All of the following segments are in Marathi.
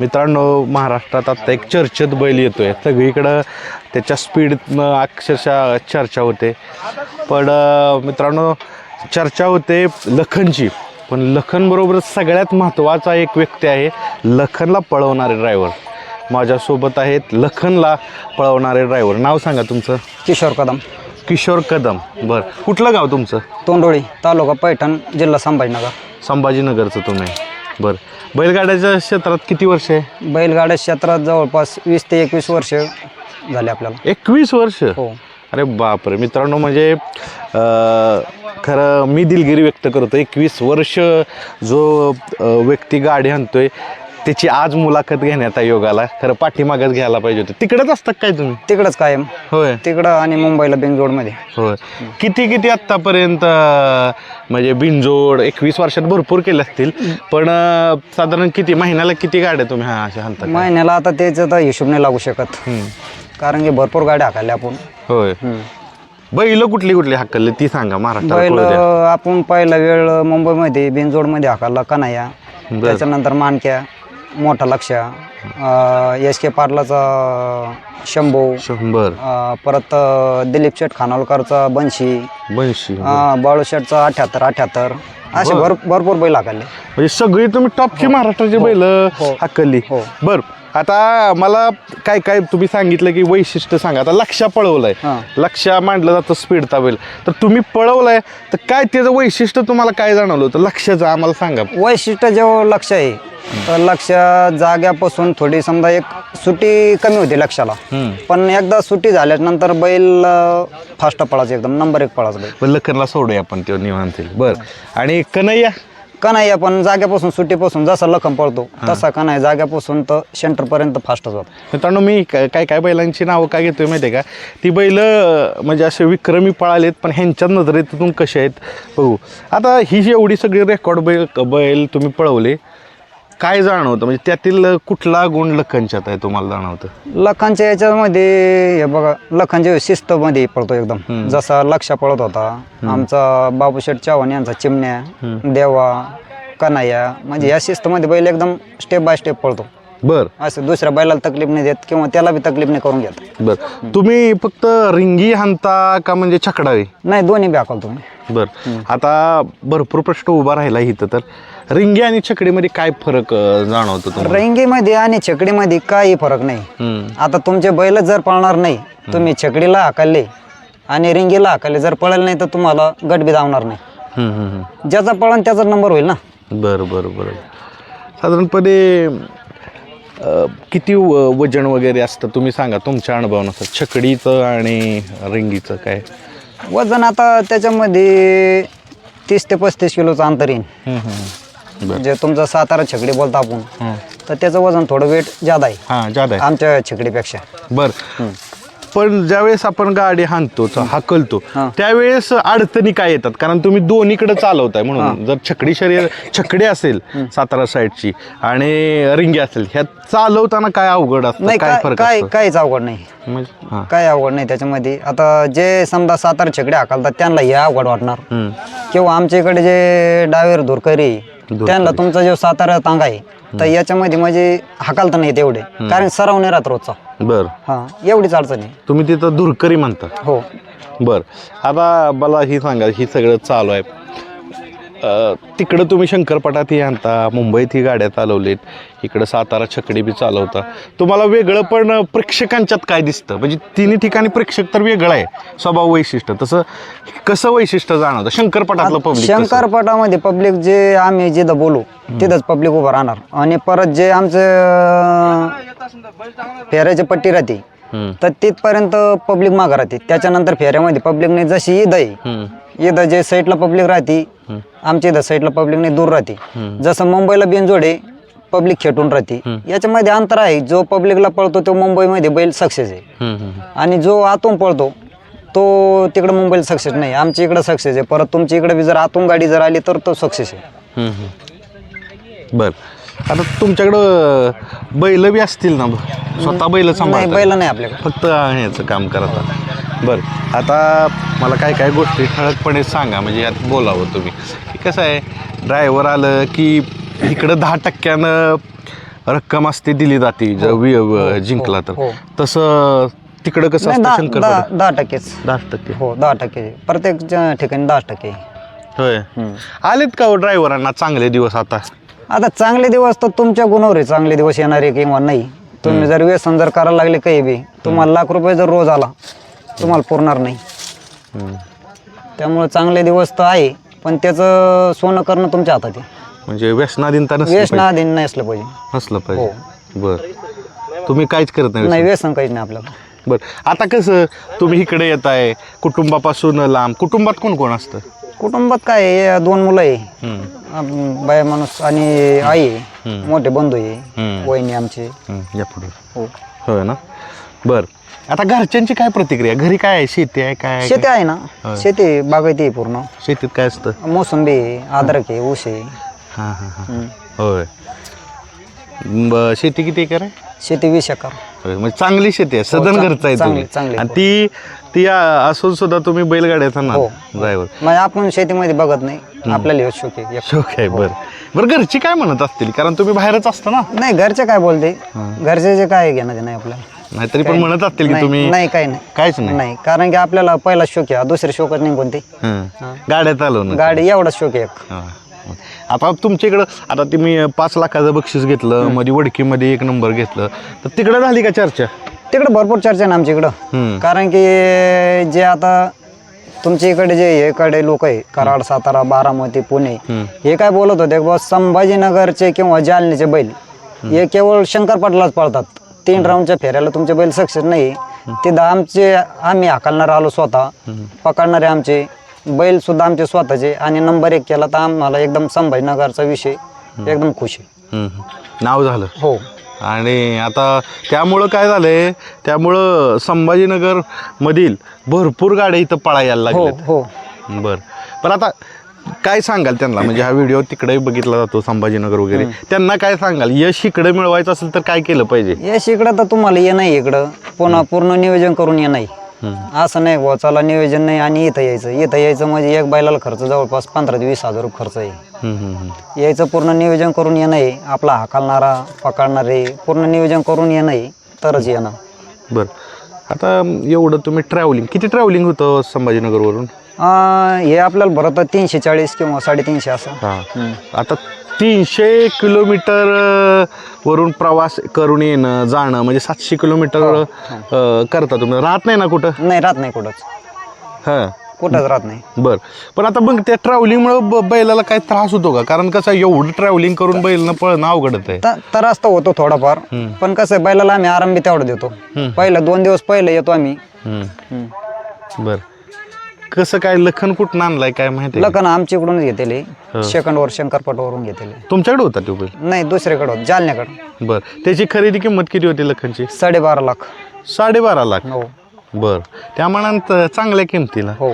मित्रांनो महाराष्ट्रात आता एक चर्चेत बैल येतोय. सगळीकडं त्याच्या स्पीडनं अक्षरशः चर्चा होते. पण मित्रांनो चर्चा होते लखनची. पण लखनबरोबर सगळ्यात महत्त्वाचा एक व्यक्ती आहे लखनला पळवणारे ड्रायव्हर माझ्यासोबत आहेत लखनला पळवणारे ड्रायव्हर नाव सांगा तुमचं. किशोर कदम. किशोर कदम. बरं. कुठलं गाव तुमचं? तोंडोळी तालुका पैठण जिल्हा संभाजीनगर. संभाजीनगरचं तुम्ही. बरं. बैलगाड्याच्या क्षेत्रात किती वर्ष आहे? बैलगाड्या क्षेत्रात जवळपास वीस ते एकवीस वर्ष झाले आपल्याला. एकवीस वर्ष? हो. अरे बापरे मित्रांनो म्हणजे अं, खरं मी दिलगिरी व्यक्त करतो एकवीस वर्ष जो अं, व्यक्ती गाडी आणतोय त्याची आज मुलाखत घेण्यात योगाला. खरं पाठीमागच घ्यायला पाहिजे होतं. तिकडंच असतात काय तुम्ही? तिकडंच कायम. होय. तिकडं आणि मुंबईला बेंगलोरमध्ये होय. किती किती आत्तापर्यंत म्हणजे बिनजोड एकवीस वर्षात भरपूर केले असतील पण अं, साधारण किती महिन्याला किती गाड्या तुम्ही हा अशा हाणता? महिन्याला आता त्याचं तर हिशोब नाही लागू शकत. कारण की भरपूर गाड्या हाकाल्या आपण. होय. बैल कुठली कुठली हाकलली ती सांगा महाराष्ट्राला बैल कळू द्या. आपण पहिला वेळ मुंबईमध्ये बिनजोडमध्ये हाकाला कन्हैया. बरं. त्याच्यानंतर मानक्या. मोठा लक्ष्या एस के पाटलाचा शंभू. शंभर. अं, परत अं, दिलीप शेठ खानोलकरचा बंशी. बनशी अं, बाळू शेठचा अठ्याहत्तर अठ्याहत्तर. असे भर भरपूर बैल हाकाले म्हणजे सगळी तुम्ही टॉपची महाराष्ट्राची बैल हो. हाकलली हो. बर. आता मला काय काय तुम्ही सांगितलं की वैशिष्ट्य सांगा. आता लक्षा पळवलंय. हां. लक्षा मांडलं जातं स्पीडचा बैल. तर तुम्ही पळवलंय तर काय त्याचं वैशिष्ट्य तुम्हाला काय जाणवलं होतं? लक्षाचं आम्हाला सांगा. वैशिष्ट्य जेव्हा लक्ष आहे लक्ष जाग्यापासून थोडी समजा एक सुटी कमी होती लक्षाला. पण एकदा सुटी झाल्यानंतर बैल फास्ट पळायचं एकदम नंबर एक पळायचं बैल. पण लखनला सोडूया आपण ते निवांत बर. आणि कन्हैया? का नाही आपण जाग्यापासून सुटीपासून जसा लखम पळतो तसा का नाही जाग्यापासून तर सेंटरपर्यंत फास्टच होतो. मित्रांनो मी काय काय काय बैलांची नावं काय घेतोय माहिती आहे का? ती बैल म्हणजे असे विक्रमी पळालेत पण ह्यांच्या नजरेतून कसे आहेत बघू. आता ही जी एवढी सगळी रेकॉर्ड बैल बैल तुम्ही पळवले काय जाणवतं? म्हणजे त्यातील कुठला गुण लखनच्यात आहे तुम्हाला जाणवतं? लखांच्या याच्यामध्ये हे बघा लखांच्या शिस्तमध्ये पळतो एकदम. जसा लक्ष पळत होता आमचा बाबूशेठ चव्हाण यांचा चिमण्या देवा कन्हैया म्हणजे या शिस्तमध्ये बैल एकदम स्टेप बाय स्टेप पळतो. बर. असं दुसऱ्या बैलाला तकलीफ नाही देत किंवा त्याला बी तकलीफ नाही करून घेत. बर. तुम्ही फक्त रिंगी हाणता का म्हणजे छकडावी? नाही दोन्ही बी हाकल तुम्ही बर. आता भरपूर प्रश्न उभा राहिला इथं तर रिंगी आणि छकडीमध्ये काय फरक अं, जाणवतो तुम्हाला? रेंगीमध्ये आणि छकडीमध्ये काही फरक नाही. हम्म. आता तुमचे बैल जर पळणार नाही तुम्ही छकडीला हाकलले आणि रिंगीला हाकलले जर पळेल नाही तर तुम्हाला गट बी धावणार नाही. हम्म, हम्म, हम्म. ज्याचा पळण त्याचा नंबर होईल ना? बरं बरं बरं. साधारणपणे अं, किती व- वजन वगैरे असतं? तुम्ही सांगा तुमच्या अनुभवानुसार. छकडीचं आणि रिंगीचं काय? वजन आता त्याच्यामध्ये तीस ते पस्तीस किलोचं अंतर येईल जे तुमचं सातारा छकडी बोलतो आपण तर त्याचं वजन थोडं वेट जादा आहे. हां जादा आहे. आमच्या छकडीपेक्षा बरं. पण ज्यावेळेस आपण गाडी हाणतो च- हाकलतो. त्यावेळेस अडचणी काय येतात? कारण तुम्ही दोन्हीकडे चालवताय म्हणून. जर छकडी शरीर छकडी असेल सातारा साईडची आणि रिंगी असेल ह्या चालवताना काय अवघड असतं? नाही काय काय फरक काय असतो? काहीच अवघड नाही. म्हणजे हां. काय अवघड नाही त्याच्यामध्ये. आता जे समजा सातारा छकडे हाकलतात त्यांना हे अवघड वाटणार. हम्म. किंवा आमच्या इकडे जे डावेर धुरकरी त्यांना तुमचा जो सातारा तांगा आहे तर याच्यामध्ये म्हणजे हाकालता नाही तेवढे. कारण सराव नाही राहत रोजचा. बरं. हा एवढीच अडचण आहे. तुम्ही तिथं धुरकरी म्हणता. हो. बर. आता मला ही सांगा ही सगळं चालू आहे. तिकडं तुम्ही शंकरपटात ही आणता मुंबईत ही गाड्या चालवलीत इकडं सातारा छकडी बी चालवता. तुम्हाला वेगळं पण प्रेक्षकांच्यात काय दिसतं? म्हणजे तिन्ही ठिकाणी प्रेक्षक तर वेगळं आहे स्वभाव वैशिष्ट्य. तसं कसं वैशिष्ट्य जाणवतं? शंकरपटातलं पब्लिक शंकरपटामध्ये पब्लिक जे आम्ही जिथं बोलू तिथंच पब्लिक उभं राहणार. आणि परत जे आमचं फेऱ्याची पट्टी राहते तर तिथपर्यंत पब्लिक मागं राहते. त्याच्यानंतर फेऱ्यामध्ये पब्लिक नाही जशी ईद आहे ईद जे साईडला पब्लिक राहते आमच्या इथं साईडला पब्लिक नाही दूर राहते. जसं मुंबईला बिनजोडे पब्लिक खेटून राहते. याच्यामध्ये अंतर आहे जो पब्लिकला पळतो तो मुंबईमध्ये बैल सक्सेस आहे. आणि जो आतून पळतो तो तिकडे मुंबईला सक्सेस नाही. आमच्या इकडे सक्सेस आहे. परत तुमच्या इकडे बी जर आतून गाडी जर आली तर तो सक्सेस आहे. बर. आता तुमच्याकडं बैल बी असतील ना स्वतः बैल नाही सांभाळता बैल नाही आपल्याकडे. फक्त ह्याचं काम करता बरं. आता मला काय काय गोष्टी ठळकपणे सांगा म्हणजे यात बोलावं तुम्ही. की कसं आहे ड्रायव्हर आलं की इकडं दहा टक्क्यानं रक्कम असते दिली जाते जर वि- व- जिंकला तर. हो. तसं तिकडं कसं नाही असतं दहा शंकर दहा दहा टक्केच. दहा टक्के. हो दहा टक्के. प्रत्येक ज- ठिकाणी दहा टक्के. होय. आलेत का ड्रायव्हरांना चांगले दिवस आता? आता चांगले दिवस तर तुमच्या गुणावर आहे. चांगले दिवस येणारे किंवा नाही. तुम्ही जर व्यसन जर करायला लागले काही बी तुम्हाला लाख रुपये जर रोज आला तुम्हाला पुरणार नाही. हम्म. त्यामुळे चांगले दिवस तर आहे पण त्याचं सोनं करणं तुमच्या हातात आहे. म्हणजे व्यसनाधीनता नसली व्यसन पाहिजे. आधी नाही असलं पाहिजे. नसलं पाहिजे. बर. तुम्ही काहीच करत नाही नाही व्यसन. काहीच नाही आपल्याला. बर. आता कसं तुम्ही इकडे येत आहे कुटुंबापासून लांब. कुटुंबात कोण कोण असतं? कुटुंबात काय आहे, हे दोन मुलं आहे. हम्म. बाया माणूस आणि आई आहे. मोठे बंधू आहे. हम्म. वहिनी आमचे. हम्म, या पुढे. हो. होय ना? बर. आता घरच्यांची काय प्रतिक्रिया? घरी काय आहे? शेती आहे? काय आहे? शेती आहे ना. शेती बागायती आहे पूर्ण. शेतीत काय असतं? मोसंबी आहे अद्रक आहे ऊस आहे. हां हां हां. हम्म. होय. ब- शेती किती एकर आहे? शेती वीस एकर. होय, म्हणजे चांगली शेती आहे. सदन हो, चांग- घरचं आहे चांगली- तुम्ही. चांगली, आणि हो. ती ती आ- असून सुद्धा तुम्ही बैलगाड्याचा ना हो. ड्रायव्हर. म्हणजे आपण शेतीमध्ये बघत नाही. आपल्याला हे शोक आहे एक. शोक आहे बरं. बरं घरची काय म्हणत असतील? कारण तुम्ही बाहेरच असता ना. नाही घरचे काय बोलते? घरचे जे काय घेणं नाही आपल्याला. नाहीतरी पण म्हणत असतील की नाही तुम्ही नाही काही नाही. काहीच नाही. नाही कारण की आपल्याला पहिला शोक आहे दुसरे शोकच नाही कोणते. हं. गाड्या चालवणं. गाडी एवढाच शोक आहे एक. हा. आता तुमच्या इकडं आता तुम्ही पाच लाखाचं बक्षीस घेतलं मध्ये वडकीमध्ये एक नंबर घेतलं. तर तिकडं झाली का चर्चा? तिकडे भरपूर चर्चा आहे ना आमच्या इकडं. कारण की जे आता तुमच्या इकडे जे इकडे लोक आहे कराड सातारा बारामती पुणे हम्म. हे काय बोलत होते बस संभाजीनगरचे किंवा जालन्याचे बैल हे केवळ शंकर पाटलाच पळतात. तीन राऊंडच्या फेऱ्याला तुमचे बैल सक्सेस नाही. तिथं आमचे आम्ही हाकलणार आलो स्वतः. पकडणारे आमचे. बैल सुद्धा आमचे स्वतःचे. आणि नंबर एक केला तर आम्हाला एकदम संभाजीनगरचा विषय. एकदम खुश आहे. नाव झालं. हो. आणि आता त्यामुळं काय झालंय? त्यामुळं संभाजीनगर मधील भरपूर गाड्या इथं पळा यायला हो हो. बर. पण आता काय सांगाल त्यांना? म्हणजे हा व्हिडिओ तिकडेही बघितला जातो संभाजीनगर वगैरे. त्यांना काय सांगाल? यश इकडे मिळवायचं असेल तर काय केलं पाहिजे? यश इकडं तर तुम्हाला ये नाही इकडं. पुन्हा पूर्ण नियोजन करून ये नाही असं नाही बुवा चला नियोजन नाही आणि इथं यायचं. इथं यायचं म्हणजे एक बैलाला खर्च जवळपास पंधरा ते वीस हजार रुपये खर्च आहे. हम्म, हम्म, हम्म. यायचं पूर्ण नियोजन करून ये नाही आपला हाकालणारा पकडणारे पूर्ण नियोजन करून ये नाही तरच येणं बर. आता एवढं तुम्ही ट्रॅव्हलिंग किती ट्रॅव्हलिंग होतं संभाजीनगरवरून? अं, हे आपल्याला भरत तीनशे चाळीस किंवा साडेतीनशे असं. हा. आता तीनशे किलोमीटर अ, वरून प्रवास करून येणं जाणं म्हणजे सातशे किलोमीटर अ, करता तुम्ही. राहत नाही ना कुठं? नाही राहत नाही कुठंच. हा. कुठंच राहत नाही. बर. पण आता मग त्या ट्रॅव्हलिंगमुळे बैलाला काय त्रास होतो का? कारण कसं आहे, एवढं ट्रॅव्हलिंग करून बैलनं पळणं अवघडत आहे त- त्रास तर होतो थोडाफार. पण कसं आहे बैलाला आम्ही आराम बी तेवढा देतो. पहिलं दोन दिवस पहिले येतो आम्ही. हम्म. बर. कसं काय लखन कुठं आणलाय काय माहिती? लखन आमच्या इकडूनच घेतले सेकंड वर शंकरपटवरून घेतले तुमच्याकडे होता तो बैल? नाही दुसरीकडे होत जालन्याकडं. बर. त्याची खरेदी किंमत किती होती लखनची? साडेबारा लाख. साडेबारा लाख. हो. बर. त्या मनात चांगल्या किमतीला. हो.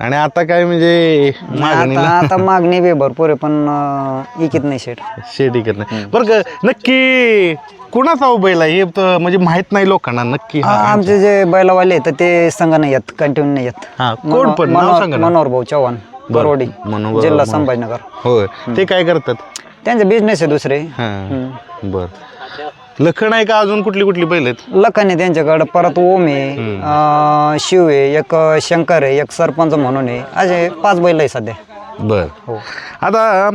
आणि आता काय म्हणजे मागणी आता आता मागणी बी भरपूर आहे पण अं, इकीत नाही शेट शेती करत नाही. बरं का नक्की कुणाचा हो बैल आहे? हे तर म्हणजे माहीत नाही लोकांना नक्की हा आमचे जे बैलावाले आहेत तर ते संघ नाही येत कंटिन्यू नाही येत. हा कोण पण? नाव सांगा ना. मनोहर भाऊ चव्हाण बरोडी मनोहर जिल्हा संभाजीनगर. होय. ते काय करतात? त्यांचे बिझनेस आहे दुसरे. हा. बर. लखन आहे का अजून कुठली कुठली बैल आहेत लखन आहे त्यांच्याकडं परत ओम आहे अं, शिव आहे एक शंकर आहे एक सरपंच म्हणून आहे. असे पाच बैल आहे सध्या. बर. हो. आता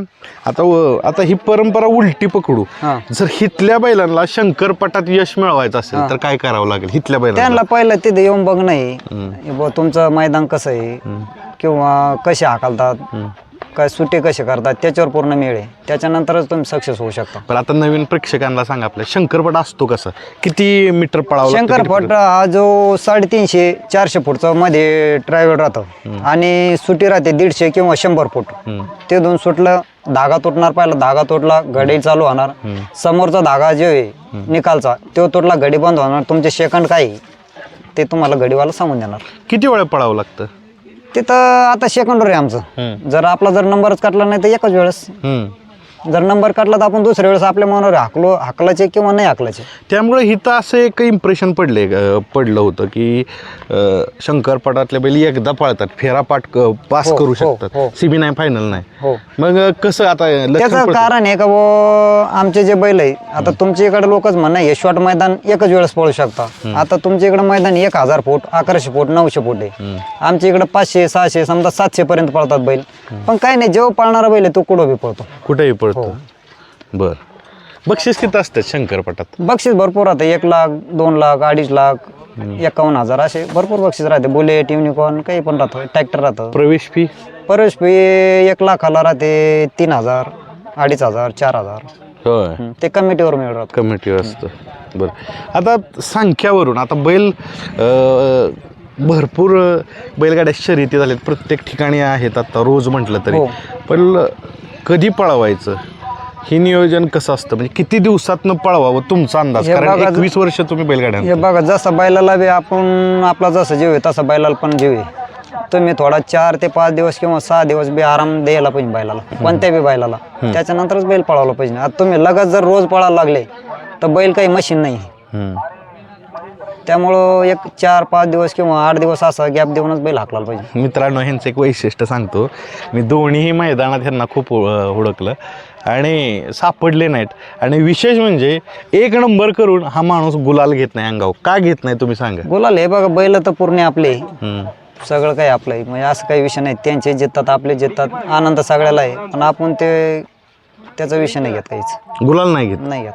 आता व- आता ही परंपरा उलटी पकडू. हा. जर हितल्या बैलांना शंकरपटात यश मिळवायचं असेल तर काय करावं लागेल हितल्या बैलांना? त्यांना पहिलं तिथे येऊन बघ नाही बुवा तुमचं मैदान कसं आहे? किंवा कसे हाकलतात? काय सुटे कसे करतात त्याच्यावर पूर्ण मिळ आहे. त्याच्यानंतरच तुम्ही सक्सेस होऊ शकता. पण आता नवीन प्रेक्षकांना सांगा आपल्या शंकरपट असतो कसं? किती मीटर पळावं लागतं, शंकर किती फट? हा जो साडेतीनशे चारशे फुटचा मध्ये ट्रॅव्हल राहतं. आणि सुटी राहते दीडशे किंवा शंभर फूट. हम्म. ते दोन सुटलं धागा तुटणार पहिला धागा तुटला घडी चालू होणार. समोरचा धागा जो आहे निकालचा तो तुटला घडी बंद होणार. तुमचे सेकंड काय आहे, ते तुम्हाला घडीवाला सांगून देणार. किती वेळा पळावं लागतं? तिथं आता सेकंडवर आहे आमचं. जर आपला जर नंबरच काढला नाही तर एकच वेळेस. हम्म. जर नंबर काढला तर आपण दुसऱ्या वेळेस आपल्या मनावर हाकलो हाकलाचे किंवा नाही हाकलाचे त्यामुळे इथं असं एक इम्प्रेशन पडले पडलं होतं की अं, शंकरपटातले बैल एकदा पळतात फेरा पाठ क- पास हो, करू हो, शकतात. हो. सीबी नाही फायनल नाही. हो. मग कसं आता त्याचं? कारण आहे का वो आमचे जे बैल आहे आता तुमच्या इकडे लोकच म्हणणं हे शॉर्ट मैदान एकच वेळेस पळू शकता. आता तुमच्या इकडे मैदान एक हजार फूट अकराशे फूट नऊशे फूट आहे. आमच्या इकडे पाचशे सहाशे समजा सातशे पर्यंत पळतात बैल. पण काही नाही जेव्हा पळणारा बैल आहे तो कुठं बी पळतो. कुठेही पडतो हो. बर. बक्षीस किती असतात शंकरपटात? बक्षीस भरपूर राहते. एक लाख दोन लाख अडीच लाख एकावन्न हजार असे भरपूर बक्षीस राहते. बुलेट युनिकॉर्न काही पण राहतं ट्रॅक्टर राहतं. प्रवेश फी प्रवेश फी एक लाखाला राहते तीन हजार अडीच हजार चार हजार. होय. हं, ते कमिटीवर मिळत राहतं. कमिटी असतं. बरं. आता संख्यावरून आता बैल अं, भरपूर बैलगाड्या शर्यती झाल्यात. प्रत्येक ठिकाणी आहेत आता रोज म्हटलं तरी. हो. पण कधी पळवायचं? हे नियोजन कसं असतं? म्हणजे किती दिवसातनं पळवावं तुमचा अंदाज? कारण एकवीस वर्ष तुम्ही बैलगाड्या हे बघा जसं बैलाला बी आपण आपला जसं जीव आहे तसं बैलाला पण जीव आहे. तुम्ही थोडा चार ते पाच दिवस किंवा सहा दिवस बी आराम द्यायला पाहिजे बैलाला. कोणत्या बी बैलाला. त्याच्यानंतरच बैल पळावला पाहिजे. आता तुम्ही लगत जर रोज पळायला लागले तर बैल काही मशीन नाही. त्यामुळं एक चार पाच दिवस किंवा आठ दिवस असा गॅप देऊनच बैल हाकलायला पाहिजे. मित्रांनो ह्यांचं एक वैशिष्ट्य सांगतो. मी दोन्ही मैदानात ह्यांना खूप हुडकलं आणि सापडले नाहीत. आणि विशेष म्हणजे एक नंबर करून हा माणूस गुलाल घेत नाही अंगावर. का घेत नाही तुम्ही सांगा? बोलाल हे बघा बैल तर पूर्ण आपले. हम्म. सगळं काही आपलं आहे म्हणजे असं काही विषय नाही. त्यांचे जिततात आपले जिततात. आनंद सगळ्याला आहे. पण आपण ते त्याचा विषय नाही घेत काहीच. गुलाल नाही घेत? नाही घेत.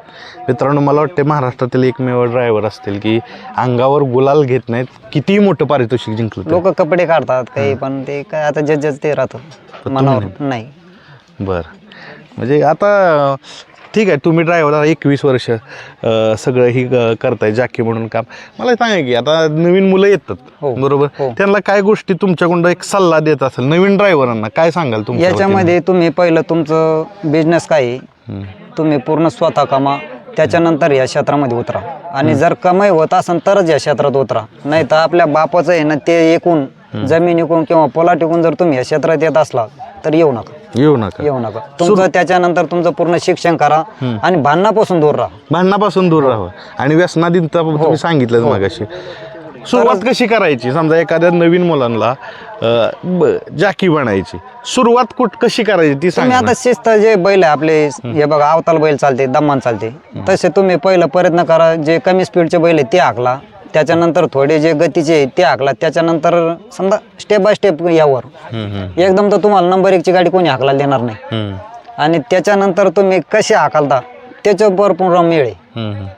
मित्रांनो मला वाटते महाराष्ट्रातील एकमेव ड्रायव्हर असतील की अंगावर गुलाल घेत नाहीत कितीही मोठं पारितोषिक जिंकलं तरी. लोक कपडे काढतात काही पण ते काय आता जज जज ते राहतं. मनावर नाही. बरं. म्हणजे आता ठीक आहे तुम्ही ड्रायव्हर एकवीस वर्ष सगळं ही करताय जाकी म्हणून काम. मला सांगा की आता नवीन मुलं येतात हो. बरोबर? हो. त्यांना काय गोष्टी तुमच्याकडून एक सल्ला देत असेल? नवीन ड्रायव्हरांना काय सांगाल तुमच्या याच्यामध्ये तुम्ही पहिलं तुमचं बिझनेस काय. तुम्ही पूर्ण स्वतः कमा त्याच्यानंतर या क्षेत्रामध्ये उतरा. आणि जर कमाई होत असेल तरच या क्षेत्रात उतरा. नाही तर आपल्या बापाचं आहे ना ते एकूण जमीन एकून किंवा पोला टिकून जर तुम्ही या क्षेत्रात येत असला तर येऊ नका. येऊ नका. येऊ नका. तुमचं त्याच्यानंतर तुमचं पूर्ण शिक्षण करा आणि भांडणापासून दूर राहा. भांडणापासून दूर राहावं आणि व्यसनाधीन हो. तुम्ही सांगितलं मगाशी. सुरुवात कशी करायची? समजा एखाद्या नवीन मुलांना जाकी बनायची. सुरुवात कुठ कशी करायची ती तुम्ही आता शिस्त जे बैल आहे आपले हे बघा अवताल बैल चालते दम्मान चालते. तसे तुम्ही पहिलं प्रयत्न करा जे कमी स्पीडचे बैल आहे ते हाकला त्याच्यानंतर थोडे जे गतीचे ते हाकला. त्याच्यानंतर समजा स्टेप बाय स्टेप यावर. एकदम तर तुम्हाला नंबर एकची गाडी कोणी हाकलायला देणार नाही. आणि त्याच्यानंतर तुम्ही कसे हाकलता त्याच्यावर पूर्ण मेळ आहे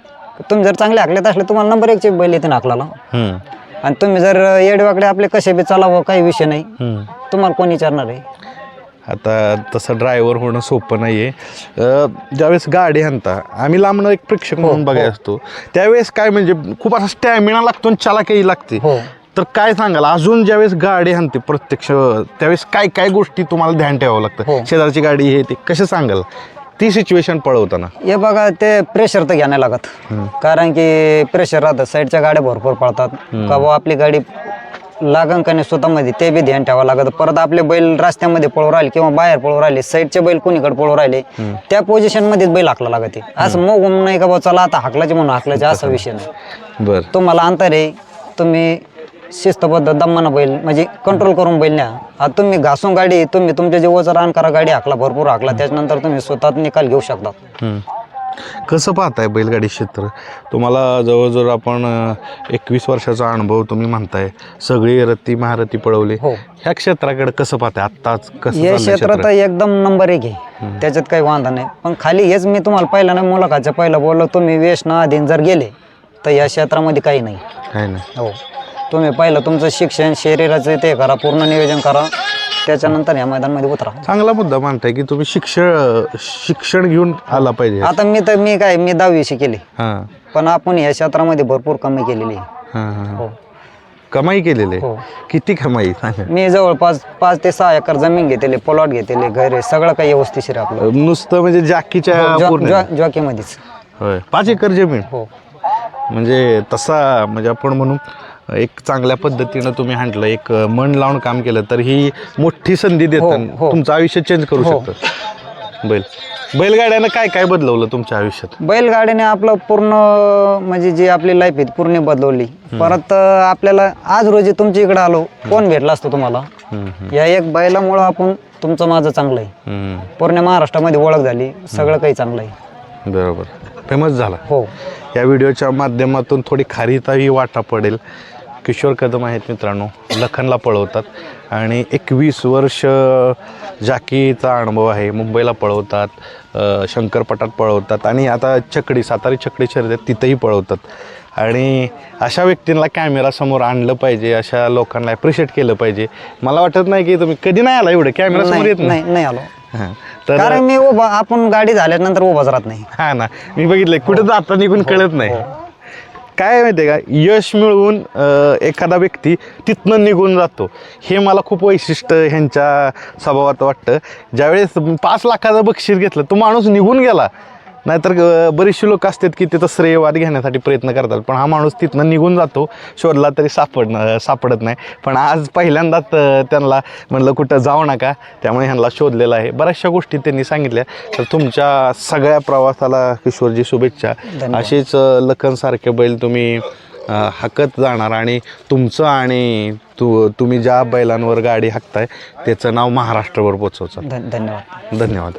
तुम्ही जर चांगले हाकलेत असले तुम्हाला नंबर एकचे बैल येते हाकलाला आणि तुम्ही जर येडवाकडे आपले कसे बी चालावं काही विषय नाही. तुम्हाला कोणी विचारणार आहे? आता तसं ड्रायव्हर होणं सोपं नाही आहे ज्यावेळेस गाडी आणता आम्ही लांबणं एक प्रेक्षक म्हणून बघायला असतो त्यावेळेस काय म्हणजे खूप असा स्टॅमिना लागतो आणि चालाकही लागते. हो. तर काय सांगाल अजून ज्यावेळेस गाडी आणते प्रत्यक्ष त्यावेळेस काय काय गोष्टी तुम्हाला ध्यान ठेवावं लागतं? हो. शेजारची गाडी हे ते कसे सांगाल? ती सिच्युएशन पळवताना. हे बघा ते प्रेशर तर घ्यायला लागत. कारण की प्रेशर राहतं साईडच्या गाड्या भरपूर पळतात. का आपली गाडी नाही स्वतःमध्ये ते बी ध्यान ठेवावं लागत. परत आपले बैल रस्त्यामध्ये पळू राहिले किंवा बाहेर पळू राहिले साईडचे बैल कोणीकडे पळू राहिले त्या पोझिशन मध्येच बैल हाकला लागते. असं मग नाही का बुवा चला आता हाकलाचे म्हणून हाकलाचे असा विषय नाही. बर. तुम्हाला अंतर आहे तुम्ही शिस्तबद्ध दम्मानं बैल म्हणजे कंट्रोल करून बैल न्या. आता तुम्ही घासून गाडी तुम्ही तुमच्या जीवाचा रान करा गाडी हाकला भरपूर हाकला त्याच्यानंतर तुम्ही स्वतः निकाल घेऊ शकता. कसं पाहताय बैलगाडी क्षेत्र? तुम्हाला जवळजवळ आपण एकवीस वर्षाचा अनुभव तुम्ही म्हणताय. सगळी रती महारथी पळवली. हो. ह्या क्षेत्राकडे कसं पाहताय? आत्ताच कसं हे चाललंय क्षेत्र? तर एकदम नंबर एक आहे. त्याच्यात काही वांधा नाही. पण खाली हेच मी तुम्हाला पहिलं नाही मुलाखाच्या पहिलं बोललो तुम्ही व्यसन अधीन जर गेले तर या क्षेत्रामध्ये काही नाही. काय नाही. हो. तुम्ही पहिलं तुमचं शिक्षण शरीराचं ते करा पूर्ण नियोजन करा. त्याच्यानंतर या मैदानामध्ये उतरा. चांगला मुद्दा मानताय की तुम्ही शिक्षण शिक्षण घेऊन आला पाहिजे. आता मी तर मी काय मी दहावी शिकेली हां. पण आपण या क्षेत्रामध्ये भरपूर कमी केलेली आहे. हां हां हो. कमाई केलेली आहे? हो. किती कमाई सांगा. मी जवळपास पाच ते सहा एकर जमीन घेतलेली प्लॉट घेतलेले घरे सगळं काही व्यवस्थिशीर आहे आपलं. नुसतं म्हणजे जॅकीच्या पूर्ण. जॉ- जॉकीमध्येच. होय. पाच एकर जमीन? हो. म्हणजे तसा म्हणजे आपण म्हणू एक चांगल्या पद्धतीनं तुम्ही हांडलं एक मन लावून काम केलं तर ही मोठी संधी देतात हो. तुमचं आयुष्य चेंज करू हो. शकतं. बैल. बैलगाड्यानं काय काय बदलवलं तुमच्या आयुष्यात? बैलगाडीने आपलं पूर्ण म्हणजे जी आपली लाईफ आहे ती पूर्ण बदलवली. परत आपल्याला आज रोजी तुमच्या इकडे आलो कोण भेटला असतो तुम्हाला? या एक बैलामुळं आपण तुमचं माझं चांगलं आहे. हम्म, पूर्ण महाराष्ट्रामध्ये ओळख झाली सगळं काही चांगलं आहे. बरोबर. फेमस झाला. हो. या व्हिडिओच्या माध्यमातून थोडी खारिताही वाटा पडेल. किशोर कदम आहेत मित्रांनो लखनला पळवतात. आणि एकवीस वर्ष जाकीचा अनुभव आहे मुंबईला पळवतात शंकरपटात पळवतात आणि आता चकडी सातारी चकडी शर्यत तिथंही पळवतात. आणि अशा व्यक्तींना कॅमेरा समोर आणलं पाहिजे अशा लोकांना ॲप्रिशिएट केलं पाहिजे. मला वाटत नाही की तुम्ही कधी नाही आला एवढं कॅमेरा समोर नाही येत नाही. नाही आलो. हां. तर कारण मी उभा आपण गाडी झाल्यानंतर उभाच राहत नाही. हा ना मी बघितलंय कुठं जाता निघून कळत नाही. काय माहितीये का? यश मिळवून एखादा व्यक्ती तिथनं निघून जातो. हे मला खूप वैशिष्ट्य ह्यांच्या स्वभावात वाटतं. ज्यावेळेस पाच लाखाचं बक्षीस घेतलं तो माणूस निघून गेला. नाहीतर बरेचसे लोक असतात की तिथं श्रेयवाद घेण्यासाठी प्रयत्न करतात पण हा माणूस तिथनं निघून जातो शोधला तरी सापड सापडत नाही. पण आज पहिल्यांदाच त्यांना म्हणलं कुठं जाऊ नका. त्यामुळे ह्यांना शोधलेलं आहे. बऱ्याचशा गोष्टी त्यांनी सांगितल्या. तर तुमच्या सगळ्या प्रवासाला किशोरजी शुभेच्छा. असेच लखनसारखे बैल तुम्ही हाकत जाणार आणि तुमचं आणि तू तुम्ही ज्या बैलांवर गाडी हाकताय त्याचं नाव महाराष्ट्रभर पोचवचाल धन- धन्यवाद. धन्यवाद.